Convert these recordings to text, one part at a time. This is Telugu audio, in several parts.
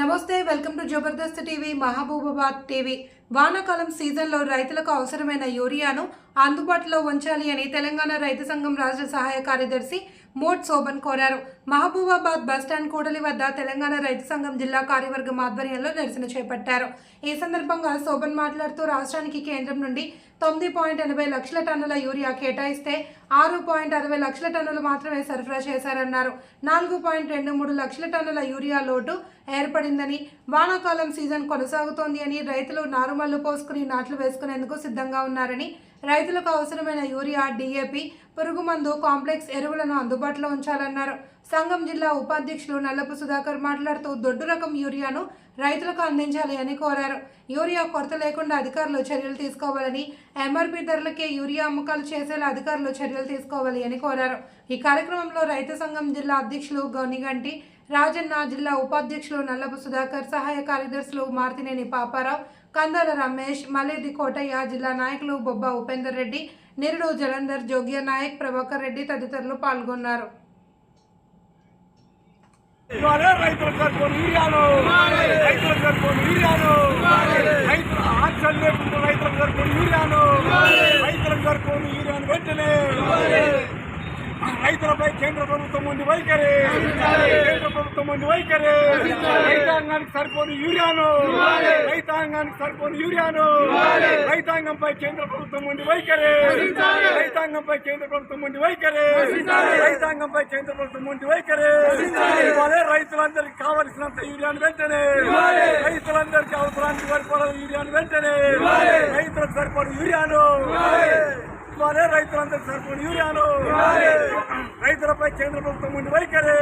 నమస్తే welcome to Jabardasth TV Mahabubabad TV. వానాకాలం సీజన్లో రైతులకు అవసరమైన యూరియాను అందుబాటులో ఉంచాలి అని తెలంగాణ రైతు సంఘం రాష్ట్ర సహాయ కార్యదర్శి మోట్ శోభన్ కోరారు. మహబూబాబాద్ బస్టాండ్ కూడలి వద్ద తెలంగాణ రైతు సంఘం జిల్లా కార్యవర్గం ఆధ్వర్యంలో నిరసన చేపట్టారు. ఈ సందర్భంగా శోభన్ మాట్లాడుతూ రాష్ట్రానికి కేంద్రం నుండి తొమ్మిది పాయింట్ ఎనభై లక్షల టన్నుల యూరియా కేటాయిస్తే ఆరు పాయింట్ అరవై లక్షల టన్నులు మాత్రమే సరఫరా చేశారన్నారు. నాలుగు పాయింట్ రెండు మూడు లక్షల టన్నుల యూరియా లోటు ఏర్పడిందని వానాకాలం సీజన్ కొనసాగుతోంది అని రైతులు నారుమల్లు పోసుకుని నాట్లు వేసుకునేందుకు సిద్ధంగా ఉన్నారని రైతులకు అవసరమైన యూరియా డిఏపి పురుగుమందు కాంప్లెక్స్ ఎరువులను అందుబాటులో ఉంచాలన్నారు. సంఘం జిల్లా ఉపాధ్యక్షులు నల్లపు సుధాకర్ మాట్లాడుతూ దొడ్డు రకం యూరియాను రైతులకు అందించాలి అని కోరారు. యూరియా కొరత లేకుండా అధికారులు చర్యలు తీసుకోవాలని ఎంఆర్పీ ధరలకే యూరియా అమ్మకాలు చేసేలా అధికారులు చర్యలు తీసుకోవాలి అని కోరారు. ఈ కార్యక్రమంలో రైతు సంఘం జిల్లా అధ్యక్షులు గౌనిగంటి రాజన్న జిల్లా ఉపాధ్యక్షులు నల్లపు సుధాకర్ సహాయ కార్యదర్శులు మార్తినేని పాపారావు కందాల రమేష్ మలేది కోటయ్య జిల్లా నాయకులు బొబ్బ ఉపేందర్ రెడ్డి నిరుడు జలంధర్ జోగ్య నాయక్ ప్రభాకర్ రెడ్డి తదితరులు పాల్గొన్నారు. ఇవాళ రైతుల తరఫున యూరియాను రైతుల తరఫున యూరియాను రైతుల ఆక్షన్ లేకుండా రైతుల తరఫున యూరియాను రైతుల తరఫున యూరియాను వెంటనే రైతులపై కేంద్ర ప్రభుత్వం ఉండి వైఖరి కేంద్ర ప్రభుత్వం ఉండి వైఖరి రైతాంగానికి సరిపోని యూరియాను. రైతాంగానికి సరిపోని యూరియాను. రైతాంగంపై కేంద్ర ప్రభుత్వం ఉండి వైఖరి రైతాంగంపై కేంద్ర ప్రభుత్వం ఉండి వైఖరి రైతాంగంపై కేంద్ర ప్రభుత్వం ఉండి వైఖరి ఇవాళ రైతులందరికీ కావలసినంత యూరియాను వెంటనే. రైతులందరికీ అవసరానికి సరిపడ యూరియాను వెంటనే. రైతులకు సరిపడ యూరియాను. ఇవాళ రైతులందరికీ సరిపడ యూరియాను. కేంద్ర ప్రభుత్వం ఉండి వైఖరి.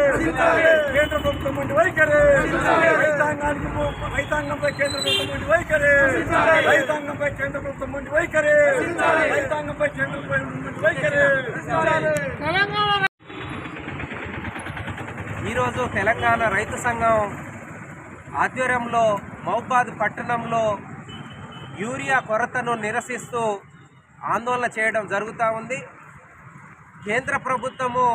కేంద్ర ప్రభుత్వం ఉండి వైఖరి. రైతాంగానికి రైతాంగంపై కేంద్ర ప్రభుత్వం ఉండి వైఖరి. రైతాంగంపై కేంద్ర ప్రభుత్వం ఉండి వైఖరి. రైతాంగంపై కేంద్ర ప్రభుత్వం వైఖరి. ఈరోజు తెలంగాణ రైతు సంఘం ఆధ్వర్యంలో మహబాద్ పట్టణంలో యూరియా కొరతను నిరసిస్తూ ఆందోళన చేయడం జరుగుతూ ఉంది. కేంద్ర ప్రభుత్వము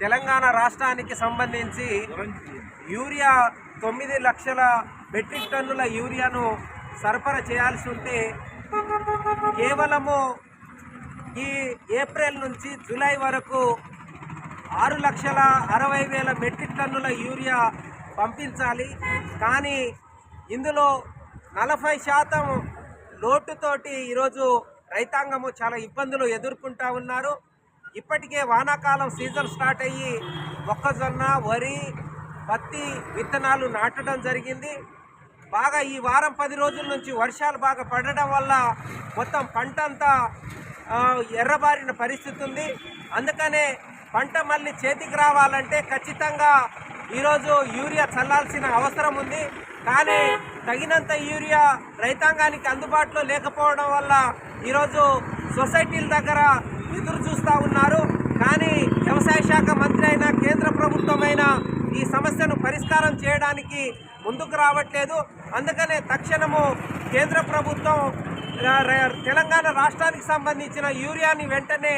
తెలంగాణ రాష్ట్రానికి సంబంధించి యూరియా తొమ్మిది లక్షల మెట్రిక్ టన్నుల యూరియాను సరఫరా చేయాల్సి ఉంటే కేవలము ఈ ఏప్రిల్ నుంచి జూలై వరకు ఆరు లక్షల అరవై వేల మెట్రిక్ టన్నుల యూరియా పంపించాలి. కానీ ఇందులో నలభై శాతం లోటుతోటి ఈరోజు రైతాంగము చాలా ఇబ్బందులు ఎదుర్కొంటా ఉన్నారు. ఇప్పటికే వానాకాలం సీజన్ స్టార్ట్ అయ్యి మొక్కజొన్న వరి పత్తి విత్తనాలు నాటడం జరిగింది. బాగా ఈ వారం పది రోజుల నుంచి వర్షాలు బాగా పడడం వల్ల మొత్తం పంట అంతా ఎర్రబారిన పరిస్థితి ఉంది. అందుకనే పంట మళ్ళీ చేతికి రావాలంటే ఖచ్చితంగా ఈరోజు యూరియా చల్లాల్సిన అవసరం ఉంది. కానీ తగినంత యూరియా రైతాంగానికి అందుబాటులో లేకపోవడం వల్ల ఈరోజు సొసైటీల దగ్గర ఎదురు చూస్తూ ఉన్నారు. కానీ వ్యవసాయ శాఖ మంత్రి అయిన కేంద్ర ప్రభుత్వమైన ఈ సమస్యను పరిష్కారం చేయడానికి ముందుకు రావట్లేదు. అందుకనే తక్షణము కేంద్ర ప్రభుత్వం తెలంగాణ రాష్ట్రానికి సంబంధించిన యూరియాని వెంటనే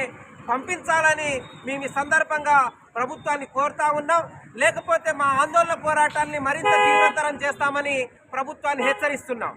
పంపించాలని మేము ఈ సందర్భంగా ప్రభుత్వాన్ని కోరుతా ఉన్నాం. లేకపోతే మా ఆందోళన పోరాటాన్ని మరింత తీవ్రతరం చేస్తామని ప్రభుత్వాన్ని హెచ్చరిస్తున్నాం.